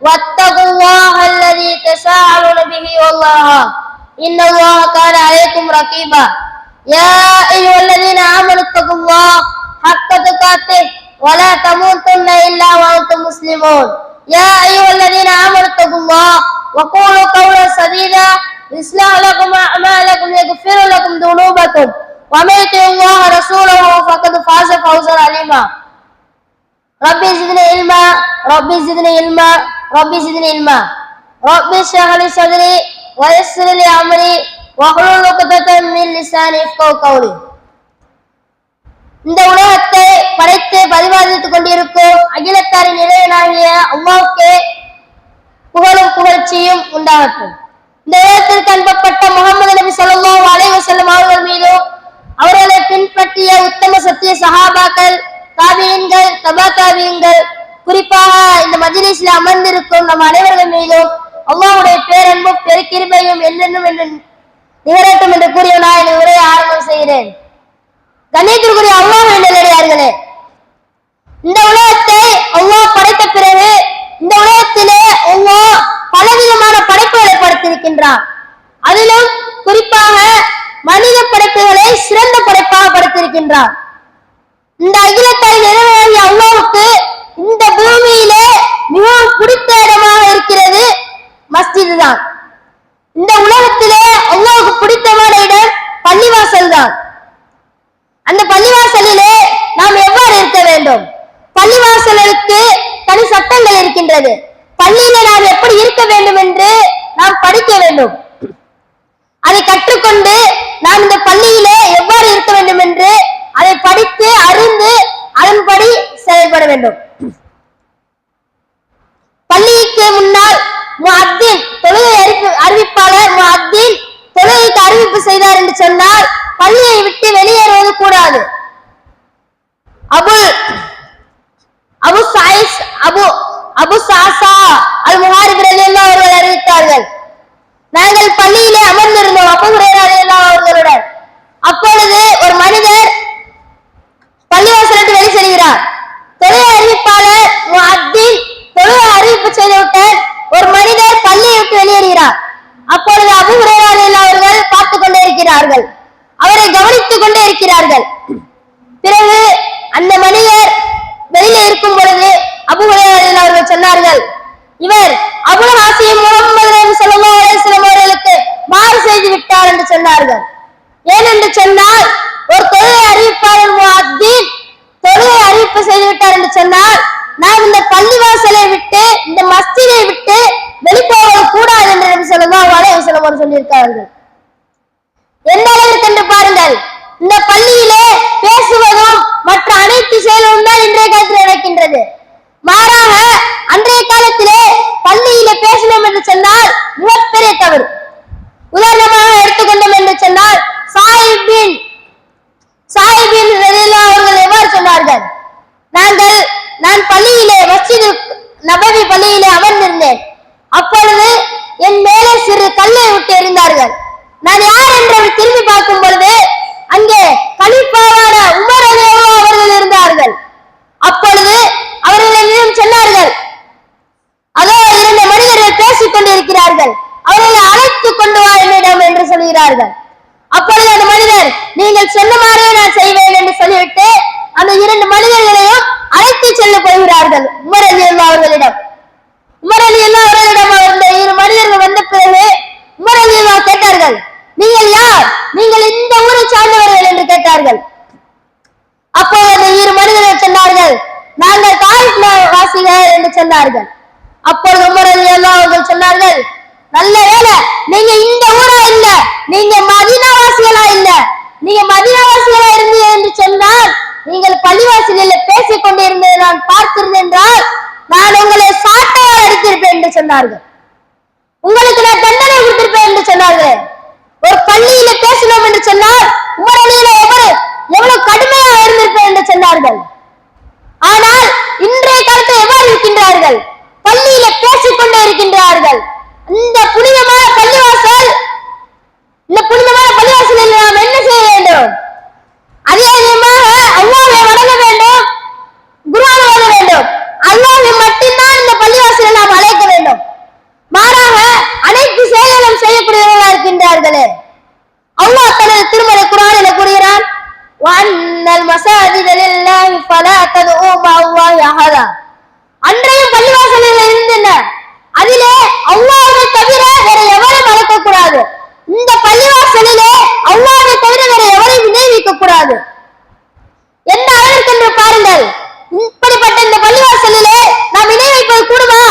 واتقوا الله الذي تساءلون به والله إن الله كان عليكم رقيبا يا أيها الذين آمنوا اتقوا الله حق تقاته ولا تموتن إلا وأنتم مسلمون يا أيها الذين آمنوا اتقوا الله وقولوا قولا سديدا يصلح لكم أعمالكم يغفر لكم ذنوبكم ومن يطع الله ورسوله فقد فاز فوزا عظيما ربي زدني علما ربي زدني علما ربي زدني علما ربي اشرح لي صدري ويسر لي امري واحلل عقدة من لساني يفقهوا قولي இந்த உலகத்தை படைத்து பரிபாலித்துக் கொண்டிருக்கும் அகிலத்தாரின் இளையனாகிய அல்லாவுக்கே புகழும் புகழ்ச்சியும் உண்டாகட்டும் இந்த உலகத்திற்கு அன்பப்பட்ட முகமது நபி ஸல்லல்லாஹு படைத்திருக்கின்றான் அதிலும் குறிப்பாக மனித படைப்புகளை சிறந்த படைப்பாக படைத்திருக்கின்றான் இந்த அகிலத்தை நிறைவேறிய அல்லாவுக்கு இந்த பூமியிலே மிகவும் பிடித்த இடமாக இருக்கிறது மஸ்ஜிது தான் இந்த உலகத்திலே அல்லாவுக்கு பிடித்தமான இடம் பள்ளிவாசல் தான் அந்த பள்ளிவாசலிலே நாம் எவ்வாறு இருக்க வேண்டும்? பள்ளிவாசலுக்கு தனி சட்டங்கள் இருக்கின்றது. பள்ளியில நாம் எப்படி இருக்க வேண்டும் என்று நாம் படிக்க வேண்டும். அதை கற்றுக்கொண்டு நாம் இந்த பள்ளியிலே எவ்வாறு இருக்க வேண்டும் என்று அதை படித்து அறிந்து அதன்படி செயல்பட வேண்டும். பள்ளிக்கு முன்னால் முஅத்தின் தொழுகை அறிவி அறிவிப்பாளர் முஅத்தின் தொழுகைக்கு அறிவிப்பு செய்தார் என்று சொன்னால் பள்ளியை விட்டு வெளியேறுவது கூடாது. அபுல் அபு சாயிஸ் அபு அபு சாசா அல் முஹாரிப் ரலியல்லாஹு அவர்கள் அறிவித்தார்கள் நாங்கள் பள்ளியிலே அமர்ந்திருந்தோம். அபு அவர்களுடன் அப்பொழுது ஒரு மனிதர் பள்ளிவாசலுக்கு வெளி செல்கிறார். தொழில் அறிவிப்பாளர் தொழில் அறிவிப்பு செய்துவிட்டார் ஒரு மனிதர் பள்ளியை விட்டு வெளியேறுகிறார். அப்பொழுது அபு ஹுரைரா அவர்கள் பார்த்து கொண்டே இருக்கிறார்கள். அவரை கவனித்துக் கொண்டே இருக்கிறார்கள். பிறகு அந்த மனிதர் வெளியில இருக்கும் பொழுது அபு ஹுரைரா அவர்கள் சொன்னார்கள் இவர் அபுல் ஹாசிம் முகமது நபி அவர்களுக்கு மாறு செய்து விட்டார் என்று சொன்னார்கள். ஏன் என்று சொன்னால் ஒரு தொழுகை அறிவிப்பாளர் முஅத்தின் அறிவிப்பு செய்து விட்டார் என்று சொன்னால் நாம் இந்த பள்ளிவாசலை விட்டு இந்த மஸ்தியை விட்டு வெளிப்போவது கூடாது என்று நபி ஸல்லல்லாஹு அலைஹி வஸல்லம் அவர்கள் எந்த அளவிற்கு என்று பாருங்கள் இந்த பள்ளியிலே பேசுவதும் மற்ற அனைத்து செயலும் தான் இன்றைய காலத்தில் நடக்கின்றது. மாறாக அன்றைய காலத்தில் பள்ளியிலே என்று சொன்னால் மிகப்பெரிய தவறு உதாரணமாக எடுத்துக்கொண்டோம் என்று சொன்னால் சாஹிபின் சாஹிபின் ரலியல்லாஹு அவர்கள் எவ்வாறு சொன்னார்கள் நாங்கள் நான் பள்ளியிலே மஸ்ஜிது நபவி பள்ளியிலே அமர்ந்திருந்தேன் அப்பொழுது என் மேலே சிறு கல்லை விட்டு எறிந்தார்கள் நான் யார் என்று அப்படி திரும்பி பார்க்கும் பொழுது அங்கே கலிப்பாவான உமர் ரலியல்லாஹு அவர்கள் இருந்தார்கள் அப்பொழுது அவர்கள் என்னிடம் சொன்னார்கள் அதோ இரண்டு மனிதர்கள் பேசிக் கொண்டிருக்கிறார்கள் அவர்களை கொண்டு வா என்னிடம் என்று சொல்கிறார்கள். அப்பொழுது அந்த மனிதர் நீங்கள் சொன்ன மாதிரியே நான் செய்வேன் என்று சொல்லிவிட்டு அந்த இரண்டு மனிதர்களையும் அழைத்து செல்ல போகிறார்கள் உமர் அலி அல்லா அவர்களிடம். உமர் அலி அல்லா அவர்களிடம் அவர் இரு மனிதர்கள் வந்த பிறகு உமர் அலி அல்லா கேட்டார்கள் நீ நீங்கள் யார் நீங்கள் இந்த ஊரை சார்ந்தவர்கள் என்று கேட்டார்கள் அப்போது அந்த இரு மனிதர்கள் சொன்னார்கள் நாங்கள் தாயிப் வாசிகள் என்று சொன்னார்கள் அப்பொழுது உமர் அலி அவர்கள் சொன்னார்கள் நல்ல வேலை நீங்க இந்த ஊரா இல்ல நீங்க மதினாவாசிகளா இல்ல நீங்க இருந்து என்று சொன்னால் நீங்கள் பள்ளிவாசலில் பேசிக் கொண்டிருந்ததை நான் பார்த்திருந்தேன் என்றால் நான் உங்களை சாட்டையால் அடித்திருப்பேன் என்று சொன்னார்கள். உங்களுக்கு நான் தண்டனை கொடுத்திருப்பேன் என்று சொன்னார்கள். ஒரு பள்ளியில பேசணும் என்று சொன்னால் உமரணியில எவ்வளவு எவ்வளவு கடுமையா இருந்திருப்பேன் என்று சொன்னார்கள். ஆனால் இன்றைய காலத்தில் எவ்வாறு இருக்கின்றார்கள்? பள்ளியில பேசிக்கொண்டே இருக்கின்றார்கள். இந்த புனித பள்ளிவாசல் இந்த புனிதமான பள்ளிவாசலில் நாம் என்ன செய்ய வேண்டும் அதிகமாக அல்லாஹ்வை வணங்க வேண்டும் குர்ஆனை ஓத வேண்டும் அல்லாஹ்வை மட்டும்தான் இந்த பள்ளிவாசலை நாம் அழைக்க வேண்டும் மாறாக அனைத்து செயல்களும் செய்யக்கூடியவர்களாக இருக்கின்றார்களே அல்லாஹ் தனது திருமலை குர்ஆனில் கூறுகிறான்? வன்னல் மசாஜித லில்லாஹி ஃபலா ததுஉ மஅல்லாஹி அஹதா. அன்றையும் பள்ளிவாசலில் இருந்தன அதிலே அல்லாஹ்வை தவிர வேற எவரும் அழைக்க கூடாது. இந்த பள்ளிவாசலிலே அல்லாஹ்வை தவிர வேற எவரையும் நினைவிக்க கூடாது. என்ன அளவிற்கு என்று பாருங்கள். இப்படிப்பட்ட இந்த பள்ளிவாசலிலே நாம் இணை வைப்பது கூடுமா?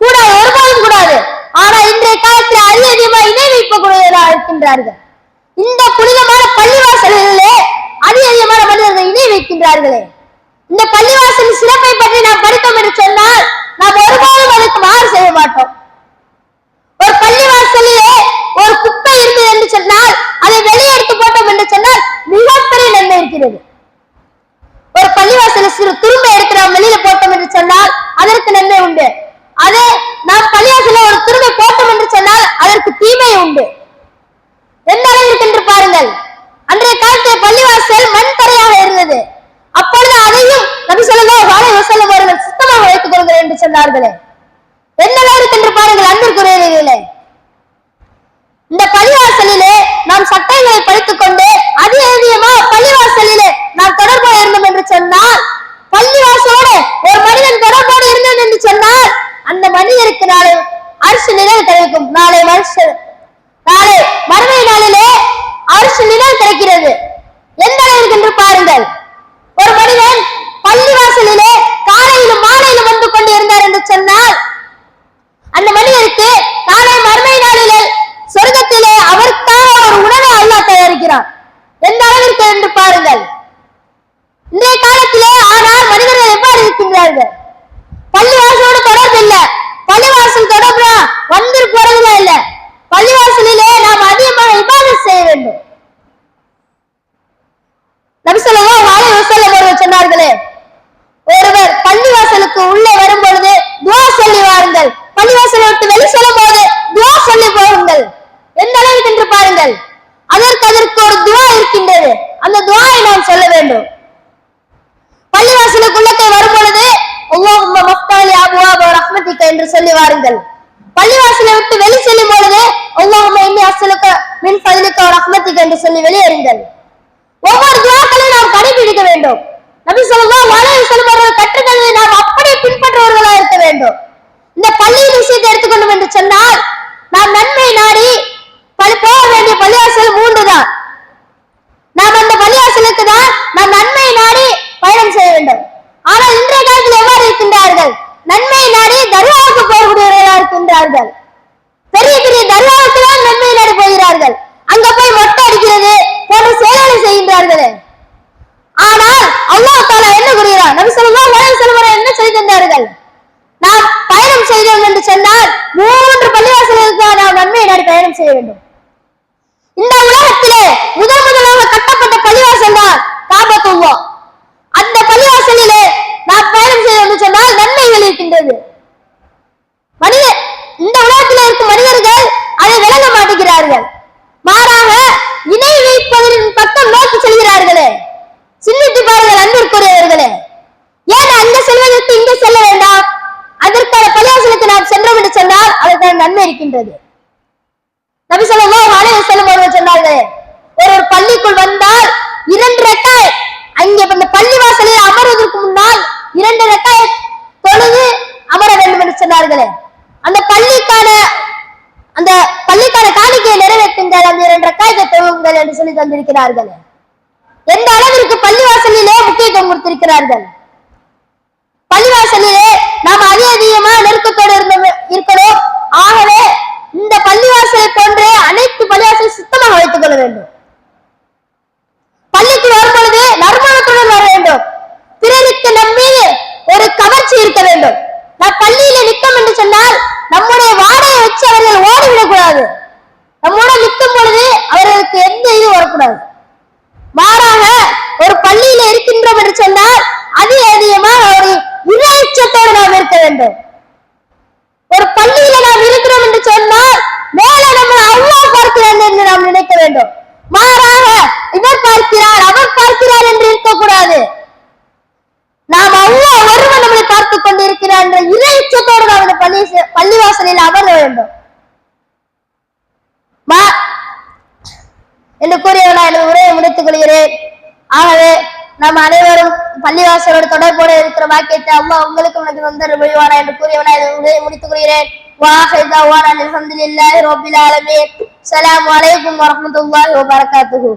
கூடாது ஒருபோதும் கூடாது. ஆனா இன்றைய காலத்தில் அதிக அதிகமா இணை வைக்கக்கூடியவர்களாக இருக்கின்றார்கள். இணை இந்த பள்ளிவாசல் சிறப்பை பற்றி நாம் படித்தோம் என்று சொன்னால் நாம் ஒருபோதும் அதுக்கு மாறு செய்ய மாட்டோம். ஒரு பள்ளிவாசலிலே ஒரு குப்பை இருந்தது என்று சொன்னால் அதை வெளியே எடுத்து போட்டோம் என்று சொன்னால் மிகப்பெரிய நன்மை இருக்கிறது. ஒரு பள்ளிவாசல சிறு துரும்பை எடுத்து நாம் வெளியில போட்டோம் என்று சொன்னால் அதற்கு நன்மை உண்டு. அதே நாம் பள்ளிவாசல ஒரு துரும்பை போட்டோம் என்று சொன்னால் அதற்கு தீமை உண்டு. எந்த அளவிற்கு என்று பாருங்கள். அன்றைய காலத்தில் பள்ளிவாசல் மண் தரையாக இருந்தது அப்பொழுது அதையும் நபி ஸல்லல்லாஹு அலைஹி வஸல்லம் அவர்கள் சுத்தமாக வைத்துக் கொள்கிறேன் என்று சொன்னார்களே இருக்கின்ற பாருங்கள் அன்பிற்குரியவர்களே இந்த பள்ளிவாசலிலே நாம் சட்டங்களை படித்துக் கொண்டு அதிக அதிகமா பள்ளிவாசலிலே நாம் தொடர்பாக இருந்தோம் என்று சொன்னால் பள்ளிவாசலோடு ஒரு மனிதன் தொடர்போடு இருந்தோம் என்று சொன்னால் அந்த மனிதருக்கு நாளை அரசு நிழல் கிடைக்கும். நாளை வருஷ நாளை மறுமை நாளிலே அரசு நிழல் கிடைக்கிறது. எந்த அளவிற்கு என்று பாருங்கள். ஒரு மனிதன் பள்ளிவாசலிலே காலையிலும் மாலையிலும் வந்து கொண்டு இருந்தார் என்று சொன்னால் அந்த மனிதருக்கு நாளை மறுமை நாளிலே சொர்க்கத்திலே அவருக்காக ஒரு உணவை அல்லாஹ் தயாரிக்கிறார். எந்த அளவிற்கு என்று பாருங்கள். இன்றைய காலத்திலே ஆனால் மனிதர்கள் எவ்வாறு இருக்கின்றார்கள்? பள்ளிவாசலோடு தொடர்பு இல்ல பள்ளிவாசல் தொடர்பு வந்து போறதுல இல்ல. பள்ளிவாசலிலே நாம் அதிகமாக இபாதத் செய்ய வேண்டும். நபிசல்லா அலைஹி வஸல்லம் அவர்கள் சொன்னார்களே ஒருவர் பள்ளிவாசலுக்கு உள்ளே வரும் பொழுது துவா சொல்லி வாருங்கள் பள்ளிவாசலை விட்டு வெளி செல்லும் போது துவா சொல்லி போகுங்கள் எந்த அளவுக்கு என்று பாருங்கள் அதற்கு அதற்கு ஒரு துவா இருக்கின்றது அந்த துவாவை நாம் சொல்ல வேண்டும் பள்ளிவாசலுக்குள்ளே வரும் பொழுது அல்லாஹும்ம மஃப்தாலி அபுவாப ரஹ்மதிக என்று சொல்லி வாருங்கள் பள்ளிவாசலை விட்டு வெளி செல்லும் பொழுது அல்லாஹும்ம இன்னி அஸ்ஸலுக மின் ஃபضلிக வ என்று சொல்லி வெளியேறுங்கள். ஒவ்வொரு துவாக்களையும் நாம் கடைபிடிக்க வேண்டும். நபி ஸல்லல்லாஹு அலைஹி வஸல்லம் அவர்கள் கற்றுத்தந்ததை நாம் அப்படியே பின்பற்றுவர்களாக இருக்க வேண்டும். இந்த பள்ளியின் விஷயத்தை எடுத்துக்கொள்ளும் என்று சொன்னால் நாம் நன்மை நாடி பள்ளி போக வேண்டிய பள்ளிவாசல் மூன்று தான் நாம் அந்த பள்ளிவாசலுக்கு தான் நாம் நன்மை நாடி பயணம் செய்ய வேண்டும் ஆனால் இன்றைய காலத்தில் எவ்வாறு இருக்கின்றார்கள் நன்மை நாடி தர்காவுக்கு போகக்கூடியவர்களாக இருக்கின்றார்கள் பெரிய பெரிய தர்காவுக்கு தான் நன்மை நாடி போகிறார்கள் அங்க போய் மொட்டை அடிக்கிறது போன்ற செயல்களை செய்கின்றார்களே ஆனால் அல்லாஹ் தாலா என்ன கூறுகிறார் நபி ஸல்லல்லாஹு அலைஹி வஸல்லம் என்ன சொல்லி தந்தார்கள் நாம் பயணம் செய்தோம் என்று சொன்னால் மூன்று பள்ளிவாசலுக்கு நாம் நன்மை நாடி பயணம் செய்ய வேண்டும். இந்த உலகத்திலே முதல் முதலாக கட்டப்பட்ட பள்ளிவாசல் தான் காபத்துல்லா அந்த பள்ளிவாசலிலே நாம் பயணம் செய்ய என்று சொன்னால் நன்மைகள் இருக்கின்றது. மனித இந்த உலகத்தில் இருக்கும் மனிதர்கள் அதை விளங்க மாட்டேங்கிறார்கள். மாறாக இணை வைப்பவரின் பக்கம் நோக்கி செல்கிறார்களே. சிந்தித்து பாருங்கள் அன்பிற்குரியவர்களே. ஏன் அங்க செல்வதற்கு இங்கே செல்ல வேண்டாம்? அதற்கான பள்ளிவாசலுக்கு நாம் சென்றோம் என்று சொன்னால் அதற்கான நன்மை இருக்கின்றது. நபி சொல்லலாம் அலைய செல்லும் அவர்கள் சொன்னார்கள் ஒரு ஒரு பள்ளிக்குள் வந்தால் இரண்டு ரெக்காய் அங்கே அந்த பள்ளி வாசலில் அமர்வதற்கு முன்னால் இரண்டு ரெக்காய் தொழுது அமர வேண்டும் என்று சொன்னார்களே. அந்த பள்ளிக்கான அந்த பள்ளிக்கான காணிக்கையை நிறைவேற்றுங்கள் அந்த இரண்டு ரெக்காயத்தை தொழுங்கள் என்று சொல்லி தந்திருக்கிறார்கள். எந்த அளவிற்கு பள்ளிவாசலிலே முக்கியத்துவம் கொடுத்திருக்கிறார்கள்? பள்ளிவாசலிலே நாம் அதிக அதிகமா நெருக்கத்தோடு இருந்த ஆலோசனையில் அமர வேண்டும். வா. என்று கூறியவனா எனது உரையை முடித்துக் கொள்கிறேன். ஆகவே நாம் அனைவரும் பள்ளிவாசலோடு தொடர்போடு இருக்கிற வாக்கியத்தை அம்மா உங்களுக்கு உனக்கு வந்து முடிவானா என்று கூறியவனா எனது உரையை முடித்துக் கொள்கிறேன். வாஹிதா வானா அலமதுல்லாஹி ரபில் ஆலமீன். அஸ்ஸலாமு அலைக்கும் வரஹ்மத்துல்லாஹி வபரகாத்துஹு.